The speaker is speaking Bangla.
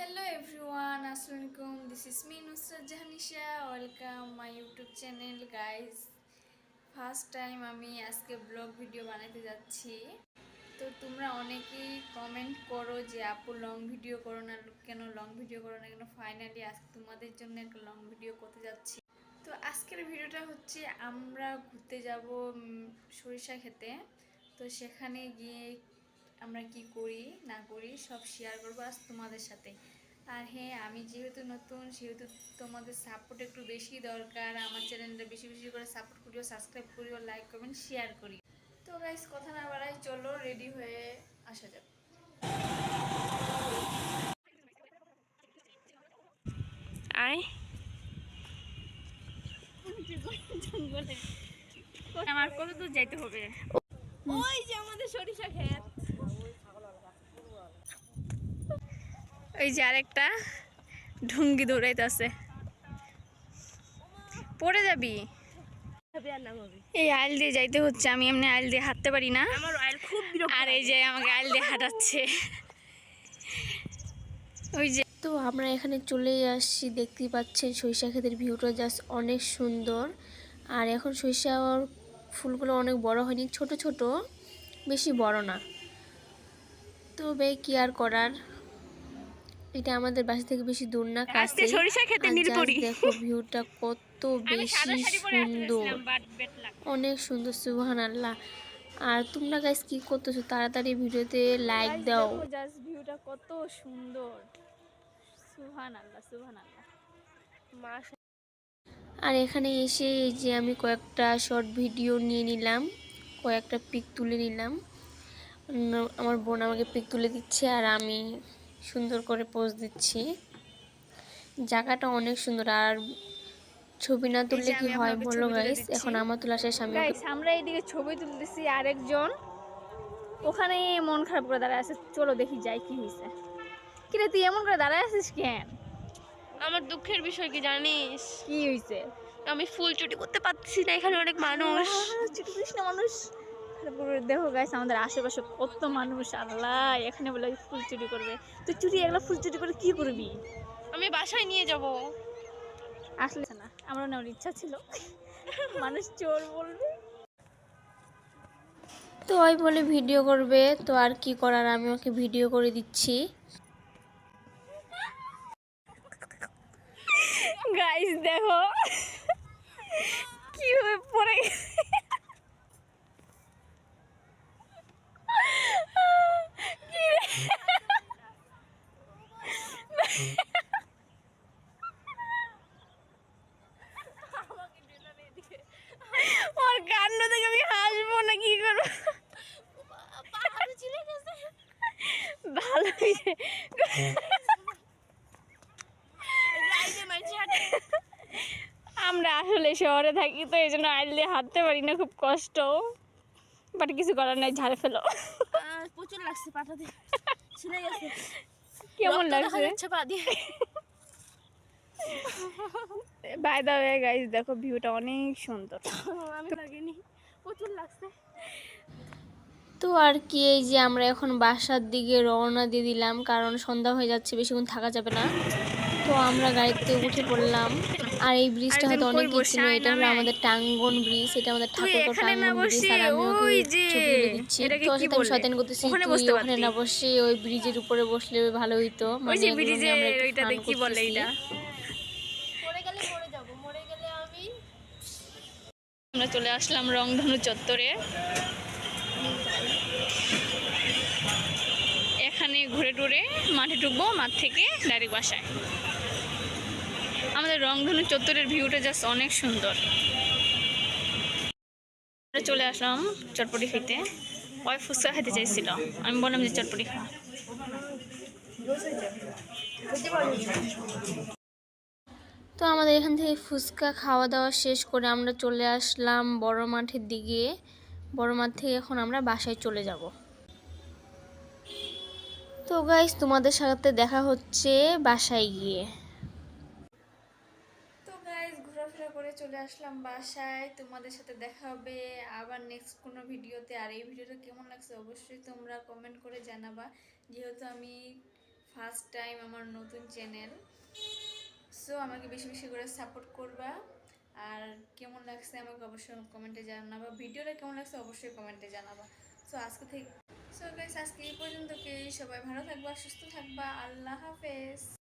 হ্যালো এভরিওয়ান আসসালামু আলাইকুম this is me Nusrat Jahanisha welcome my YouTube channel guys first time আমি আজকে ব্লগ ভিডিও বানাতে যাচ্ছি। তো তোমরা অনেকেই কমেন্ট করো যে, আপু লং ভিডিও করো না, কেন লং ভিডিও করো না? কেন ফাইনালি আজকে তোমাদের জন্য একটা লং ভিডিও করতে যাচ্ছি। তো আজকের ভিডিওটা হচ্ছে, আমরা ঘুরতে যাব সরিষা খেতে তো সেখানে গিয়ে আমরা কি করি না করি সব শেয়ার করব আজ তোমাদের সাথে। আর হ্যাঁ আমি যেহেতু নতুন সেহেতু তোমাদের সাপোর্ট একটু বেশি দরকার। আমার চ্যানেলটা বেশি বেশি করে সাপোর্ট করিও সাবস্ক্রাইব করিও লাইক কমেন্ট শেয়ার করি। তো গাইস কথা না বাড়াই চলো রেডি হয়ে আসা যাক। আয়। আমার কত দূর যাইতে হবে? ওই যে আমাদের সরিষা ক্ষেত। ওই যে আরেকটা ঢুঙ্গি দৌড়াইতেছে। পড়ে যাবি? এই আইল দিয়ে যাইতে হচ্ছে আমি এমনি আইল দিয়ে হাঁটতে পারি না। আর এই যে আমাকে আইল দিয়ে হাঁটাচ্ছে। ওই যে তো আমরা এখানে চলে আসছি দেখতেই পাচ্ছেন সরিষা ক্ষেতের ভিউটা জাস্ট অনেক সুন্দর। আর এখন সরিষার ফুলগুলো অনেক বড় হয়নি ছোট ছোট বেশি বড় না। তবে কি আর করার? এটা আমাদের বাসা থেকে বেশি দূর না আজকে কাছে সরিষা খেতে just দেখো ভিউটা কত বেশি সুন্দর। অনেক সুন্দর সুবহান আল্লাহ আর তোমরা গাইস কি করতেছো? তাড়াতাড়ি ভিডিওতে লাইক দাও। জাস্ট ভিউটা কত সুন্দর। সুহান আল্লাহ সুহান আল্লাহ মা আর এখানে এসে এই যে আমি কয়েকটা শর্ট ভিডিও নিয়ে নিলাম কয়েকটা পিক তুলে নিলাম। আমার বোন আমাকে পিক তুলে দিচ্ছে আর আমি সুন্দর করে পোজ দিচ্ছি। জায়গাটা অনেক সুন্দর। আর ছবি না তুললে কি হয় বলো তুলে গাইস এখন আমার তোলা শেষ আমি গাইস আমরা এইদিকে ছবি তুলতেছি আরেকজন। ওখানে মন খারাপ করে দাঁড়ায় আছে। চলো দেখি যাই কি হয়েছে কিরে তুই এমন করে দাঁড়ায় আছিস কেন? আমার দুঃখের বিষয় কি জানিস? কি হয়েছে আমি ফুল চুটি করতে পারতেছি না এখানে অনেক মানুষ। ছোট কৃষ্ণ মানুষ। তারপরে দেখো গাইস আমাদের আশেপাশে কত মানুষ আল্লাহ এখানে বলে ফুল চুরি করবে। তুই চুরি এগুলো ফুল চুরি করে কি করবি? আমি বাসায় নিয়ে যাব। আসলে না আমার নেওয়ার ইচ্ছা ছিল। মানুষ চোর বলবে। তো ওই বলে ভিডিও করবে তো আর কি করার আমি ওকে ভিডিও করে দিচ্ছি। গাইস দেখো। কীভাবে পড়ে গেছে কি রে? ওর কান্ড থেকে আমি হাসবো না কি করব ভালো হয়েছে আমরা আসলে শহরে থাকি তো এই জন্য আইল দিয়ে হাঁটতে পারি না খুব কষ্ট। বাট কিছু করার নাই ঝাড়ে ফেলো। প্রচুর লাগছে পাটা দিয়ে। ছিঁড়ে গেছে। কেমন লাগছে? যাচ্ছে পা দিয়ে। বাই দা ওয়ে গাইস দেখো ভিউটা অনেক সুন্দর। আমি লাগেনি। প্রচুর লাগছে। তো আর কি এই যে আমরা এখন বাসার দিকে রওনা দিয়ে দিলাম কারণ সন্ধ্যা হয়ে যাচ্ছে বেশিক্ষণ থাকা যাবে না। তো আমরা গাড়িতে উঠে পড়লাম। আর এই ব্রিজটা হয়তো অনেক কিছু বসে? এটা হলো আমাদের টাঙ্গন ব্রিজ এটা আমাদের ঠাকুরগাঁও টাঙ্গন ব্রিজ আর আমি ওকে ওই যে ছবি দিচ্ছি। এটাকে তো আমি বলে? শয়তান করতেছি ওখানে না বসে ওই ব্রিজের উপরে বসলে ভালো হইতো মানে ব্রিজে ওইটাতে কি বলে। এটা? আমরা চলে আসলাম রংধনু চত্বরে। এখানে ঘুরে টুরে মাঠে ঢুকবো মাঠ থেকে ডাইরেক্ট বাসায়। আমাদের রংধনু চত্বরের ভিউটা জাস্ট অনেক সুন্দর। চলে আসলাম চটপটি খেতে। ওই ফুচকা খেতে চাইছিল। আমি বললাম যে চটপটি খা। তো আমাদের এখান থেকে ফুচকা খাওয়া দাওয়া শেষ করে আমরা চলে আসলাম বড় মাঠের দিকে। বড় মাঠ থেকে এখন আমরা বাসায় চলে যাব। তো গাইস তোমাদের সাথে দেখা হচ্ছে বাসায় গিয়ে তো গাইজ ঘোরাফেরা করে চলে আসলাম বাসায়। তোমাদের সাথে দেখা হবে আবার নেক্সট কোনো ভিডিওতে। আর এই ভিডিওটা কেমন লাগছে অবশ্যই তোমরা কমেন্ট করে জানাবা। যেহেতু আমি ফার্স্ট টাইম আমার নতুন চ্যানেল সো আমাকে বেশি বেশি করে সাপোর্ট করবা। আর কেমন লাগছে আমাকে অবশ্যই কমেন্টে জানাবা। ভিডিওটা কেমন লাগছে অবশ্যই কমেন্টে জানাবা। সো আজকে থেকে সো গাইস আজকে এই পর্যন্ত সবাই ভালো থাকবা, সুস্থ থাকবা। আল্লাহ হাফেজ।